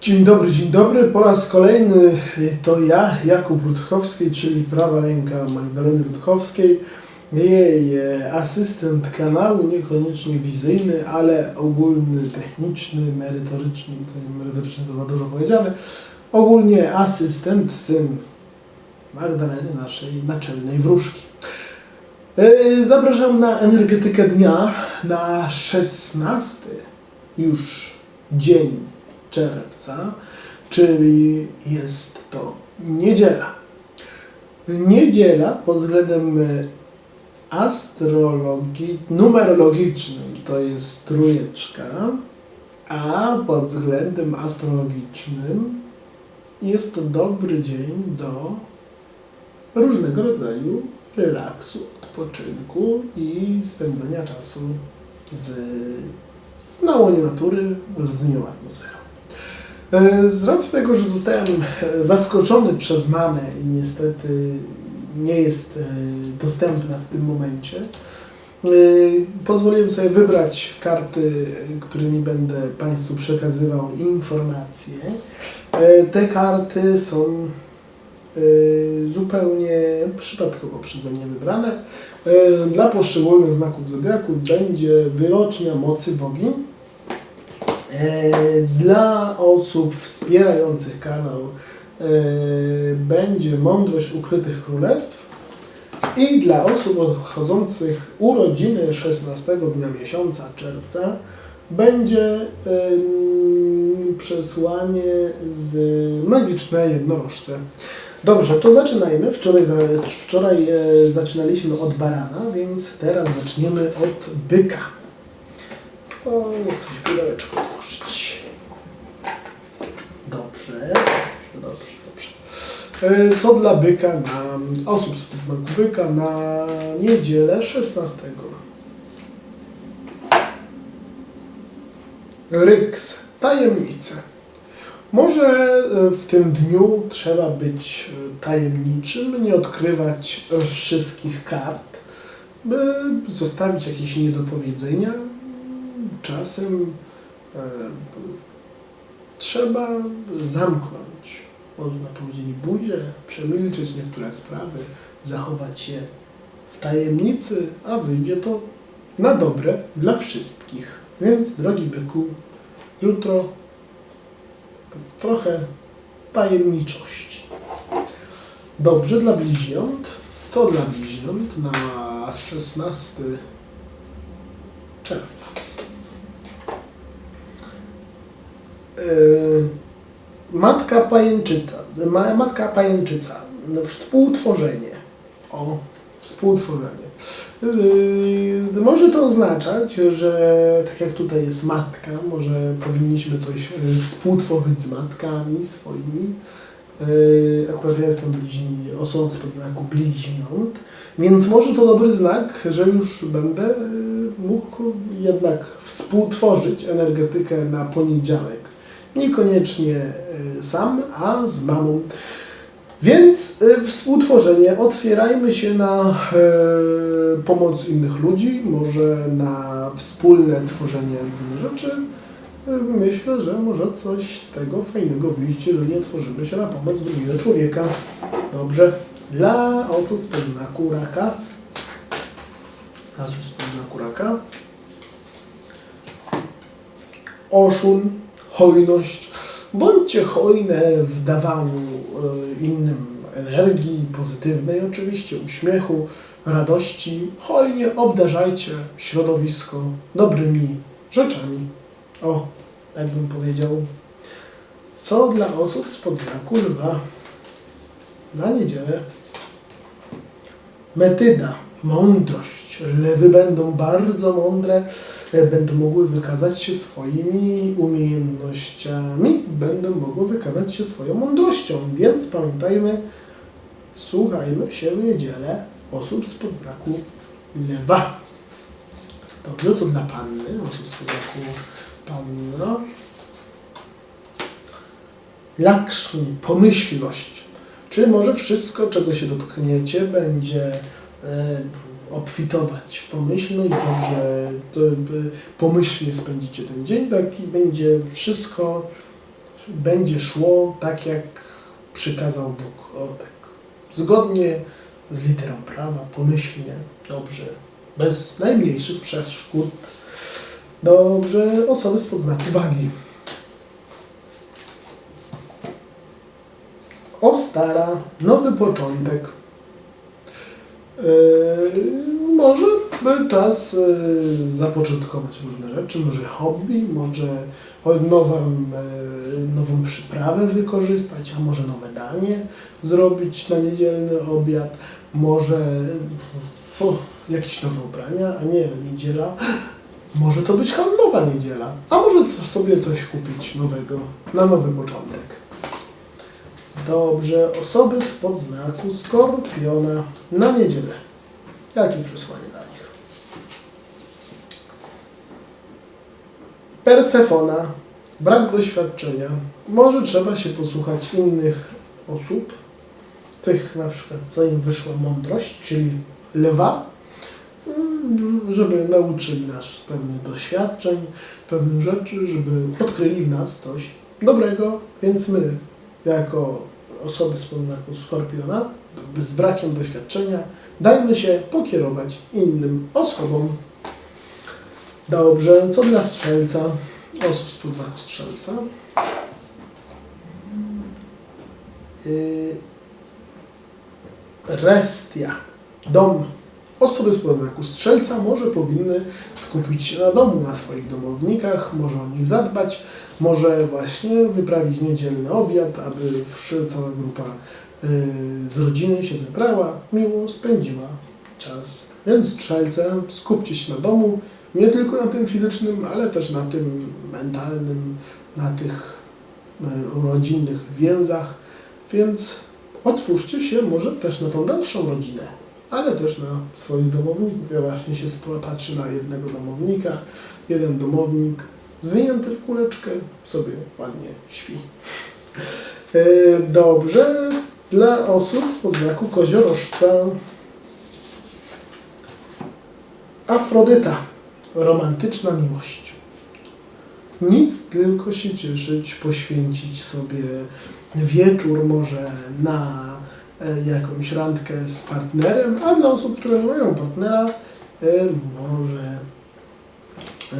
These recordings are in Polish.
Dzień dobry, dzień dobry. Po raz kolejny to ja, Jakub Rutkowski, czyli prawa ręka Magdaleny Rutkowskiej, jej e, asystent kanału, niekoniecznie wizyjny, ale ogólny, techniczny, merytoryczny, merytoryczny to za dużo powiedziane, ogólnie asystent, syn Magdaleny, naszej naczelnej wróżki. E, Zapraszam na energetykę dnia na 16 już dzień czerwca, czyli jest to niedziela. Niedziela pod względem e, astrologii, numerologicznym to jest trójeczka, a pod względem astrologicznym jest to dobry dzień do różnego rodzaju relaksu, odpoczynku i spędzania czasu z, z na natury, z miłą atmosferą. E, Z racji tego, że zostałem e, zaskoczony przez mamę i niestety nie jest e, dostępna w tym momencie, pozwoliłem sobie wybrać karty, którymi będę Państwu przekazywał informacje. Te karty są zupełnie przypadkowo przeze mnie wybrane. Dla poszczególnych znaków zodiaku będzie wyrocznia mocy bogini. E, Dla osób wspierających kanał e, będzie mądrość ukrytych królestw i dla osób obchodzących urodziny 16 dnia miesiąca czerwca będzie przesłanie z magicznej jednorożce. Dobrze, to zaczynajmy. Wczoraj, wczoraj e, zaczynaliśmy od barana, więc teraz zaczniemy od byka. O, nie chcę się pudełeczko otworzyć. Dobrze, dobrze, dobrze. E, Co dla byka na osób z znaku byka na niedzielę 16. Ryks, tajemnice. Może e, w tym dniu trzeba być e, tajemniczym, nie odkrywać wszystkich kart, by zostawić jakieś niedopowiedzenia. Czasem e, trzeba zamknąć, można powiedzieć, buzię, przemilczeć niektóre sprawy, zachować się w tajemnicy, a wyjdzie to na dobre dla wszystkich. Więc, drogi byku, jutro trochę tajemniczości. Dobrze dla bliźniąt. Co dla bliźniąt na 16 czerwca? Yy, Matka pajęczyca, ma- matka pajęczyca, współtworzenie. O, współtworzenie. Yy, Może to oznaczać, że tak jak tutaj jest matka, może powinniśmy coś yy, współtworzyć z matkami swoimi. Yy, Akurat ja jestem bliźni, osobą spod znaku bliźniąt, więc może to dobry znak, że już będę yy, mógł jednak współtworzyć energetykę na poniedziałek. Niekoniecznie y, sam, a z mamą. Więc y, współtworzenie, otwierajmy się na y, pomoc innych ludzi, może na wspólne tworzenie różnych rzeczy. Myślę, że może coś z tego fajnego wyjść, jeżeli otworzymy się na pomoc drugiego człowieka. Dobrze. Dla osób z znaku raka. Dla osób z znaku raka. Oszun, hojność. Bądźcie hojne w dawaniu e, innym energii pozytywnej, oczywiście uśmiechu, radości. Hojnie obdarzajcie środowisko dobrymi rzeczami. O, jak bym powiedział. Co dla osób spod znaku lwa na niedzielę? Metyda, mądrość. Lewy będą bardzo mądre, będą mogły wykazać się swoimi umiejętnościami, będą mogły wykazać się swoją mądrością. Więc pamiętajmy, słuchajmy się w niedzielę osób spod znaku lewa. Dobrze, co dla panny, osób spod znaku panna. Lakshmi, pomyślność. Czy może wszystko, czego się dotkniecie, będzie e, obfitować w pomyślność, dobrze to, pomyślnie spędzicie ten dzień, taki będzie wszystko będzie szło tak, jak przykazał Bóg. O tak. Zgodnie z literą prawa, pomyślnie, dobrze, bez najmniejszych przeszkód. Dobrze, osoby spod znaku wagi. Ostara, nowy początek. Yy, może by czas yy, zapoczątkować różne rzeczy, może hobby, może nową, yy, nową przyprawę wykorzystać, a może nowe danie zrobić na niedzielny obiad, może jakieś nowe ubrania, a nie niedziela. Może to być handlowa niedziela, a może sobie coś kupić nowego na nowy początek. Dobrze, osoby spod znaku skorpiona na niedzielę. Jakie przesłanie dla nich? Persefona, brak doświadczenia. Może trzeba się posłuchać innych osób, tych na przykład, co im wyszła mądrość, czyli lwa, mm, żeby nauczyli nas pewnych doświadczeń, pewnych rzeczy, żeby odkryli w nas coś dobrego, więc my, jako osoby z znaku Skorpiona, z brakiem doświadczenia, dajmy się pokierować innym osobom. Dobrze, co dla strzelca, osób z znaku strzelca? Yy, Restia, dom. Osoby z znaku strzelca może powinny skupić się na domu, na swoich domownikach, może o nich zadbać, może właśnie wyprawić niedzielny obiad, aby cała grupa y, z rodziny się zebrała, miło spędziła czas. Więc strzelce, skupcie się na domu, nie tylko na tym fizycznym, ale też na tym mentalnym, na tych y, rodzinnych więzach, więc otwórzcie się może też na tą dalszą rodzinę, ale też na swoich domowników. Ja właśnie się patrzę na jednego domownika, jeden domownik zwinięty w kuleczkę sobie ładnie śpi. E, Dobrze, dla osób z znaku koziorożca Afrodyta, romantyczna miłość. Nic, tylko się cieszyć, poświęcić sobie wieczór może na jakąś randkę z partnerem, a dla osób, które mają partnera, e, może e,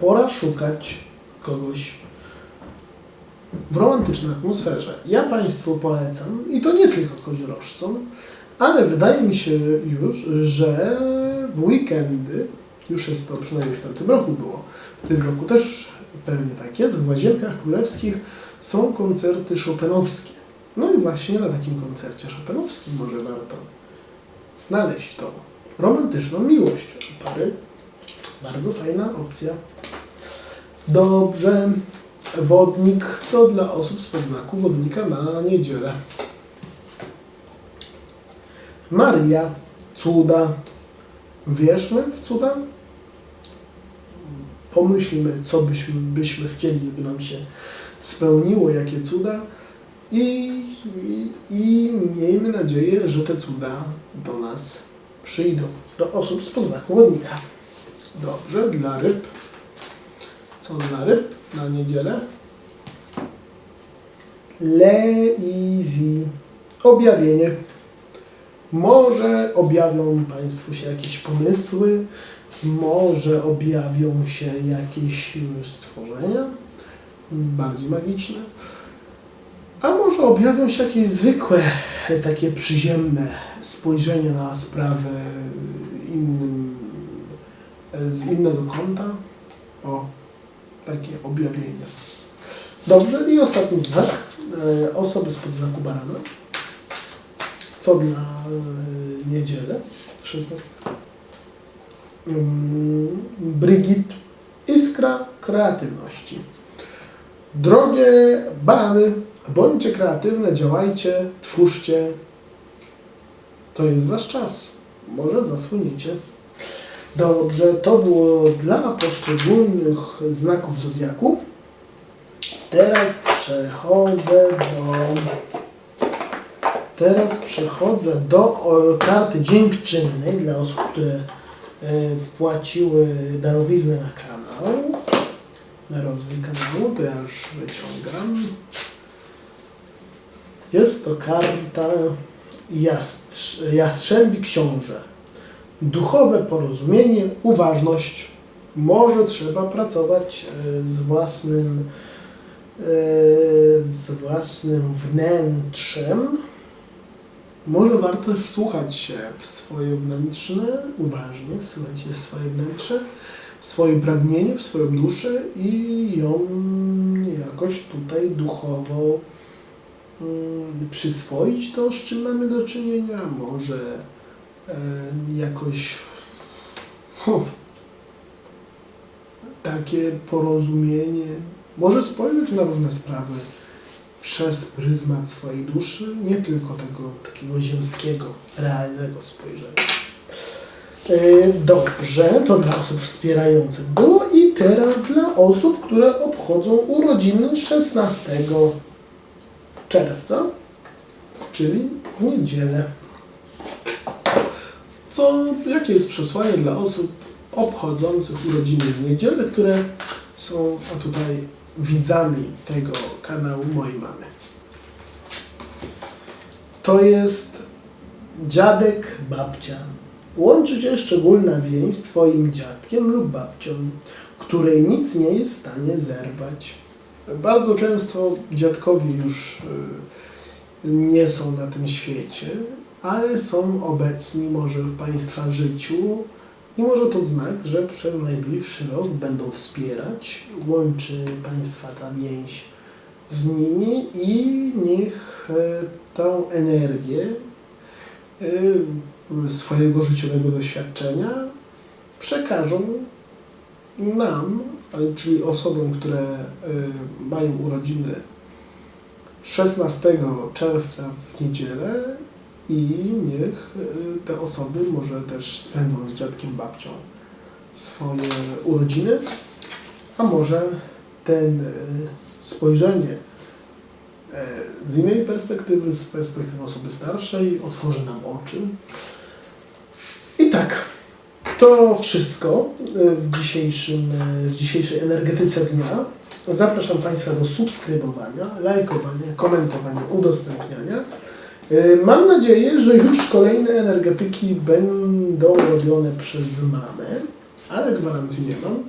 pora szukać kogoś w romantycznej atmosferze. Ja Państwu polecam, i to nie tylko koziorożcom, ale wydaje mi się już, że w weekendy, już jest to przynajmniej w tamtym roku było, w tym roku też pewnie tak jest, w Łazienkach Królewskich są koncerty chopinowskie. No i właśnie na takim koncercie chopinowskim może warto znaleźć tą romantyczną miłość pary. Bardzo fajna opcja. Dobrze. Wodnik. Co dla osób z podznaku wodnika na niedzielę? Maria. Cuda. Wierzmy w cuda? Pomyślmy, co byśmy, byśmy chcieli, by nam się spełniło, jakie cuda. I, i, I miejmy nadzieję, że te cuda do nas przyjdą. Do osób z podznaku wodnika. Dobrze, dla ryb. Co dla ryb na niedzielę? Lazy. Objawienie. Może objawią Państwu się jakieś pomysły, może objawią się jakieś stworzenia bardziej magiczne, a może objawią się jakieś zwykłe, takie przyziemne spojrzenie na sprawę innym, z innego kąta. O, takie objawienia. Dobrze, i ostatni znak. E, Osoby spod znaku barana. Co dla e, niedzielę? 16. Mm, Brigit. Iskra kreatywności. Drogie barany, bądźcie kreatywne, działajcie, twórzcie. To jest wasz czas. Może zasłoniecie. Dobrze, to było dla poszczególnych znaków zodiaku. Teraz przechodzę do. Teraz przechodzę do karty dziękczynnej dla osób, które e, wpłaciły darowiznę na kanał. na rozwój kanału, to ja już wyciągam. Jest to karta jastrz, Jastrzębi Książę. Duchowe porozumienie, uważność. Może trzeba pracować e, z własnym, e, z własnym wnętrzem. Może warto wsłuchać się w swoje wnętrzne, uważnie wsłuchać się w swoje wnętrze, w swoje pragnienie, w swoją duszę i ją jakoś tutaj duchowo przyswoić to, z czym mamy do czynienia. Może e, jakoś takie porozumienie, może spojrzeć na różne sprawy przez pryzmat swojej duszy, nie tylko tego takiego ziemskiego, realnego spojrzenia. E, Dobrze, to dla osób wspierających było i teraz dla osób, które obchodzą urodziny 16 czerwca, czyli w niedzielę. Co, jakie jest przesłanie dla osób obchodzących urodziny w niedzielę, które są a tutaj widzami tego kanału mojej mamy? To jest dziadek, babcia. Łączy cię szczególna więź z twoim dziadkiem lub babcią, której nic nie jest w stanie zerwać. Bardzo często dziadkowie już y, nie są na tym świecie, ale są obecni może w Państwa życiu i może to znak, że przez najbliższy rok będą wspierać, łączy Państwa ta więź z nimi i niech e, tą energię e, swojego życiowego doświadczenia przekażą nam, ale- czyli osobom, które e, mają urodziny 16 czerwca w niedzielę i niech e, te osoby może też spędzą z dziadkiem, babcią swoje urodziny, a może ten e, spojrzenie z innej perspektywy, z perspektywy osoby starszej, otworzy nam oczy. I tak, to wszystko w, dzisiejszym, w dzisiejszej energetyce dnia. Zapraszam Państwa do subskrybowania, lajkowania, komentowania, udostępniania. E, Mam nadzieję, że już kolejne energetyki będą robione przez mamę, ale gwarancji nie mam.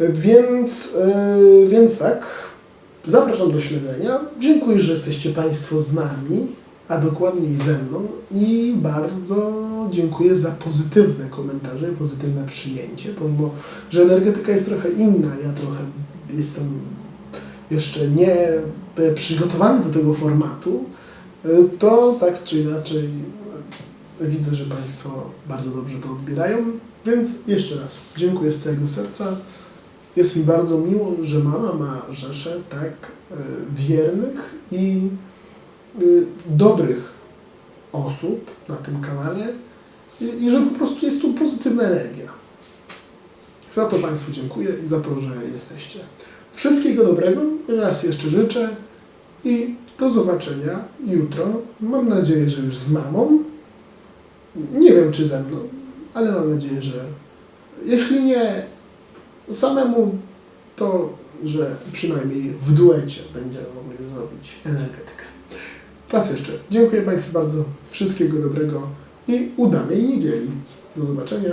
E, Więc, e, więc tak, zapraszam do śledzenia. Dziękuję, że jesteście Państwo z nami, a dokładniej ze mną i bardzo dziękuję za pozytywne komentarze, pozytywne przyjęcie, pomimo, że energetyka jest trochę inna, ja trochę jestem jeszcze nie e, przygotowany do tego formatu, e, to tak czy inaczej e, widzę, że Państwo bardzo dobrze to odbierają, więc jeszcze raz dziękuję z całego serca. Jest mi bardzo miło, że mama ma rzeszę tak wiernych i dobrych osób na tym kanale i, i że po prostu jest tu pozytywna energia. Za to Państwu dziękuję i za to, że jesteście. Wszystkiego dobrego, raz jeszcze życzę i do zobaczenia jutro. Mam nadzieję, że już z mamą. Nie wiem, czy ze mną, ale mam nadzieję, że jeśli nie samemu, to że przynajmniej w duecie będziemy mogli zrobić energetykę. Raz jeszcze dziękuję Państwu bardzo, wszystkiego dobrego i udanej niedzieli. Do zobaczenia.